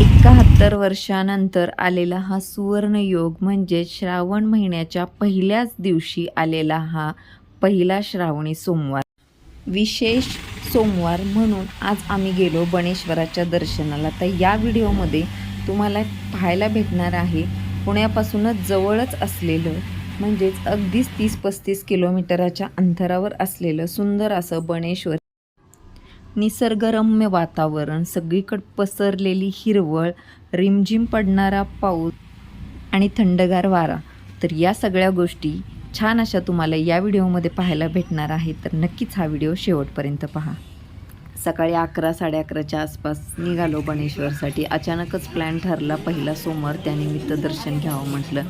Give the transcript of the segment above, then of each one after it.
एकाहत्तर वर्षानंतर आलेला हा सुवर्ण योग म्हणजे श्रावण महिन्याच्या पहिल्याच दिवशी आलेला हा पहिला श्रावणी सोमवार. विशेष सोमवार म्हणून आज आम्ही गेलो बनेश्वराच्या दर्शनाला. तर या व्हिडिओमध्ये तुम्हाला पाहायला भेटणार आहे पुण्यापासूनच जवळच असलेलं म्हणजेच अगदीच तीस पस्तीस किलोमीटराच्या अंतरावर असलेलं सुंदर असं बनेश्वर. निसर्गरम्य वातावरण सगळीकडे पसरलेली हिरवळ रिमझिम पडणारा पाऊस आणि थंडगार वारा. तर या सगळ्या गोष्टी छान अशा तुम्हाला या व्हिडिओमध्ये पाहायला भेटणार आहे तर नक्कीच हा व्हिडिओ शेवटपर्यंत पहा. सकाळी अकरा साडे अकराच्या आसपास निघालो बनेश्वरसाठी. अचानकच प्लॅन ठरला पहिला सोमवार त्यानिमित्त दर्शन घ्यावं म्हटलं.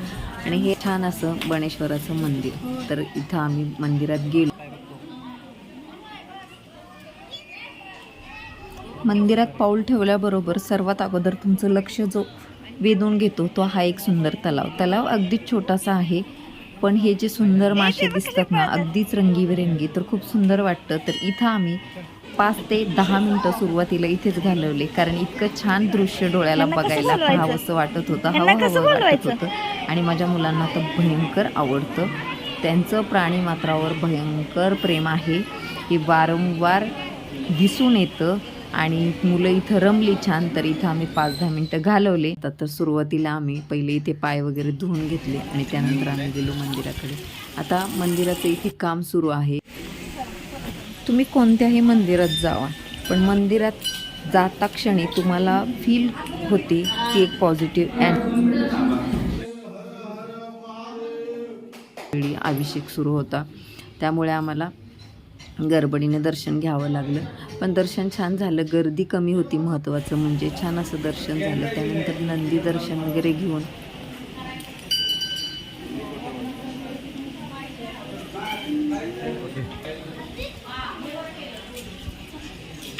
आणि हे छान असं बनेश्वराचं मंदिर. तर इथं आम्ही मंदिरात गेलो. मंदिरात पाऊल ठेवल्याबरोबर सर्वात अगोदर तुमचं लक्ष जो वेधून घेतो तो हा एक सुंदर तलाव. तलाव अगदीच छोटासा आहे पण हे जे सुंदर मासे दिसतात ना अगदीच रंगीबेरंगी तर खूप सुंदर वाटतं. तर इथं आम्ही पाच ते दहा मिनटं सुरुवातीला इथेच घालवले कारण इतकं छान दृश्य डोळ्याला बघायला पाहावंसं वाटत होतं हवं हवं वाटत होतं. आणि माझ्या मुलांना तर भयंकर आवडतं. त्यांचं प्राणी मात्रावर भयंकर प्रेम आहे हे वारंवार दिसून येतं. आणि मुलं इथं रमली छान तर इथं आम्ही पाच दहा मिनटं घालवले. तर सुरुवातीला आम्ही पहिले इथे पाय वगैरे धुवून घेतले आणि त्यानंतर आम्ही गेलो मंदिराकडे. आता मंदिराचं इथे काम सुरू आहे. तुम्ही कोणत्याही मंदिरात जावा पण मंदिरात जाता क्षणी तुम्हाला फील होते की एक पॉझिटिव्ह वेळी अभिषेक सुरू होता. त्यामुळे आम्हाला गडबडीने दर्शन घ्यावं लागलं. पण दर्शन छान झालं. गर्दी कमी होती महत्त्वाचं म्हणजे छान असं दर्शन झालं. त्यानंतर नंदी दर्शन वगैरे घेऊन.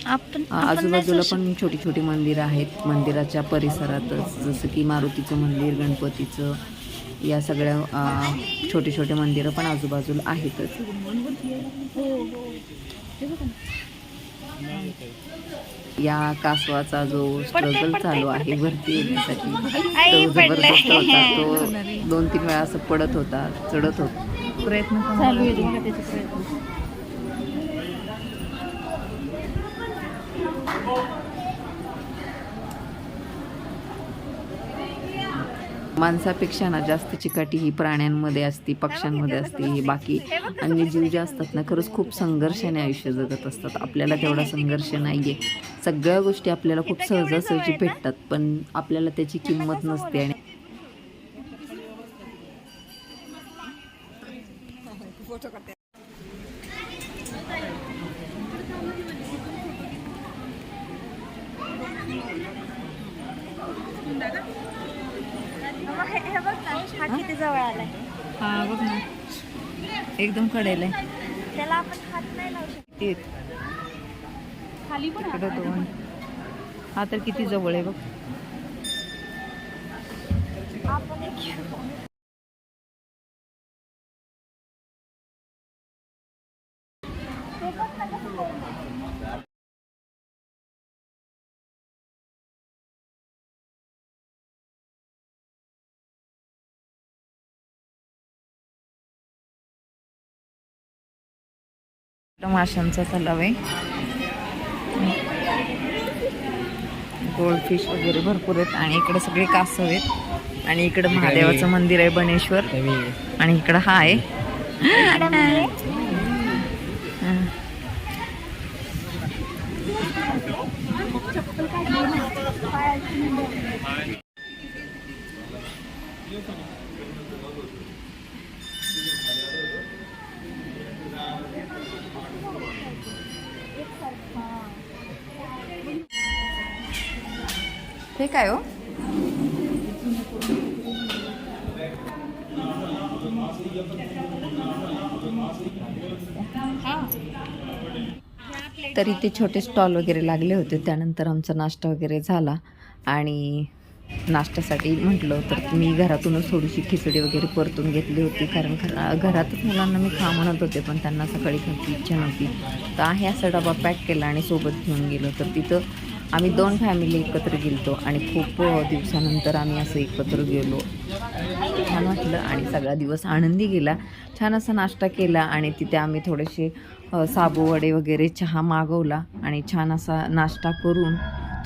आपण आजूबाजूला पण छोटी छोटी मंदिरं आहेत. मंदिराच्या परिसरातच. जसं की मारुतीचं मंदिर गणपतीचं. या सगळ्या छोटे छोटे मंदिरं पण आजूबाजूला आहेतच. या कासवाचा जो स्ट्रगल चालू आहे वरती येण्यासाठी तो जबरदस्त होता. तो दोन तीन वेळा असं पडत होता चढत होता. प्रयत्न चालू आहे होता. बघा त्याचे प्रयत्न. माणसापेक्षा ना जास्त चिकाटी ही प्राण्यांमध्ये असती पक्ष्यांमध्ये असते ही बाकी अन्य जीव जे असतात ना खरंच खूप संघर्षाने आयुष्य जगत असतात. आपल्याला तेवढा संघर्ष नाही आहे सगळ्या गोष्टी आपल्याला खूप सहजासहजी भेटतात पण आपल्याला त्याची किंमत नसते आणि हा किती जवळ आलाय? हा बघ ना. एकदम कडेल आहे. त्याला आपण हात नाही लावू शकत. खाली पण तिकडं दोन हा तर किती जवळ आहे बघ. आपण एक घेऊ. माशांचा तलाव आहे. गोल्डफिश वगैरे भरपूर आहेत आणि इकडे सगळे कासव आहेत. आणि इकडे महादेवाचं मंदिर आहे बनेश्वर. आणि इकडं हा आहे. हे काय हो तर इथे छोटे स्टॉल वगैरे लागले होते. त्यानंतर आमचा नाश्ता वगैरे झाला. आणि नाश्त्यासाठी म्हटलं तर मी घरातूनच थोडीशी खिचडी वगैरे परतून घेतली होती. कारण घरा घरातच मुलांना मी खा म्हणत होते पण त्यांना सकाळी खायची इच्छा नव्हती. तर आहे असा डबा पॅक केला आणि सोबत घेऊन गेलो. तर तिथं आम्ही दोन फॅमिली एकत्र गेलतो आणि खूप दिवसानंतर आम्ही असं एकत्र गेलो. छान वाटलं आणि सगळा दिवस आनंदी गेला. छान असा नाश्ता केला आणि तिथे आम्ही थोडेसे अ, साबू वडे वगैरे चहा मागवला आणि छान असा नाश्ता करून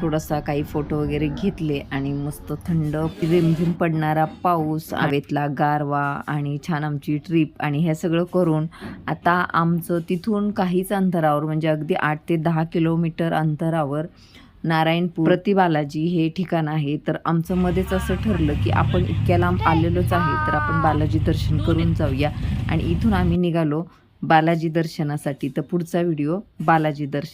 थोडासा काही फोटो वगैरे घेतले आणि मस्त थंड रिमझिम पडणारा पाऊस हवेतला गारवा आणि छान आमची ट्रिप आणि हे सगळं करून आता आमचं तिथून काहीच अंतरावर म्हणजे अगदी आठ ते दहा किलोमीटर अंतरावर नारायणपूर प्रतिबालाजी हे ठिकाण आहे. तर आमचं मध्येच असं ठरलं की आपण इतक्या लांब आलेलोच आहे तर आपण बालाजी दर्शन करून जाऊया. आणि इथून आम्ही निघालो बालाजी दर्शनासाठी. तर पुढचा व्हिडिओ बालाजी दर्शन